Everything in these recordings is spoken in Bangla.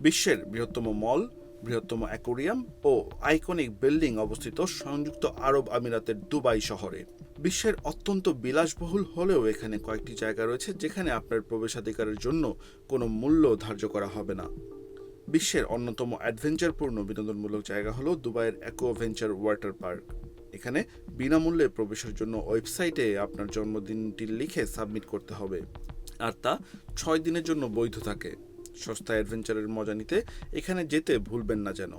বিশ্বের বৃহত্তম মল, বৃহত্তম অ্যাকোরিয়াম ও আইকনিক বিল্ডিং অবস্থিত সংযুক্ত আরব আমিরাতের দুবাই শহরে। বিশ্বের অত্যন্ত বিলাসবহুল হলেও এখানে কয়েকটি জায়গা রয়েছে যেখানে আপনার প্রবেশাধিকারের জন্য কোনো মূল্য ধার্য করা হবে না। বিশ্বের অন্যতম অ্যাডভেঞ্চারপূর্ণ বিনোদনমূলক জায়গা হলো দুবাইয়ের অ্যাকোভেঞ্চার ওয়াটার পার্ক এখানে বিনামূল্যে প্রবেশের জন্য ওয়েবসাইটে আপনার জন্মদিনটি লিখে সাবমিট করতে হবে। আর তা ছয় দিনের জন্য বৈধ থাকে। সস্তা অ্যাডভেঞ্চারের মজা নিতে এখানে যেতে ভুলবেন না যেন।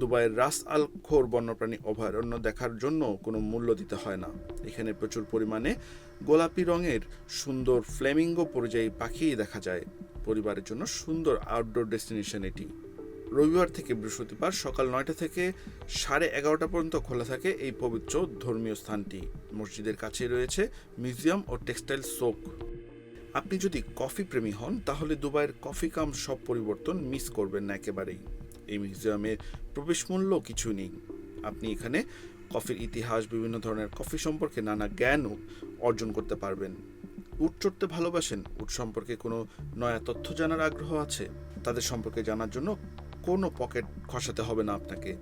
দুবাইয়ের রাস আল খোর বন্যপ্রাণী অভয়ারণ্য দেখার জন্য কোনো মূল্য দিতে হয় না। এখানে প্রচুর পরিমাণে গোলাপি রঙের সুন্দর ফ্লেমিঙ্গো পরিযায়ী পাখি দেখা যায়। পরিবারের জন্য সুন্দর আউটডোর ডেস্টিনেশন এটি। রবিবার থেকে বৃহস্পতিবার সকাল নয়টা থেকে সাড়ে এগারোটা পর্যন্ত খোলা থাকে এই পবিত্র ধর্মীয় স্থানটি। মসজিদের কাছে রয়েছে মিউজিয়াম ও টেক্সটাইল শোক। আপনি যদি কফি প্রেমী হন, তাহলে দুবাইয়ের কফি কাম সব পরিবর্তন মিস করবেন না একেবারেই। এই মিউজিয়ামে প্রবেশ মূল্য কিছু নেই। আপনি এখানে কফির ইতিহাস, বিভিন্ন ধরনের কফি সম্পর্কে নানা জ্ঞানও অর্জন করতে পারবেন। উট চড়তে ভালোবাসেন? উট সম্পর্কে কোনো নয়া তথ্য জানার আগ্রহ আছে? তাদের সম্পর্কে জানার জন্য কোনো পকেট খসাতে হবে না আপনাকে।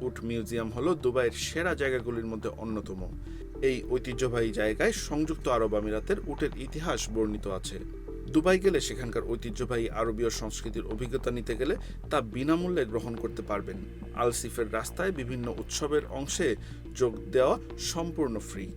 উট মিউজিয়াম হলো দুবাইয়ের সেরা জায়গাগুলির মধ্যে অন্যতম। এই ঐতিহ্যবাহী জায়গায় সংযুক্ত আরব আমিরাতের উটের ইতিহাস বর্ণিত আছে। দুবাই গেলে সেখানকার ঐতিহ্যবাহী আরবীয় সংস্কৃতির অভিজ্ঞতা নিতে গেলে তা বিনামূল্যে গ্রহণ করতে পারবেন। আলসিফের রাস্তায় বিভিন্ন উৎসবের অংশে যোগ দেওয়া সম্পূর্ণ ফ্রি।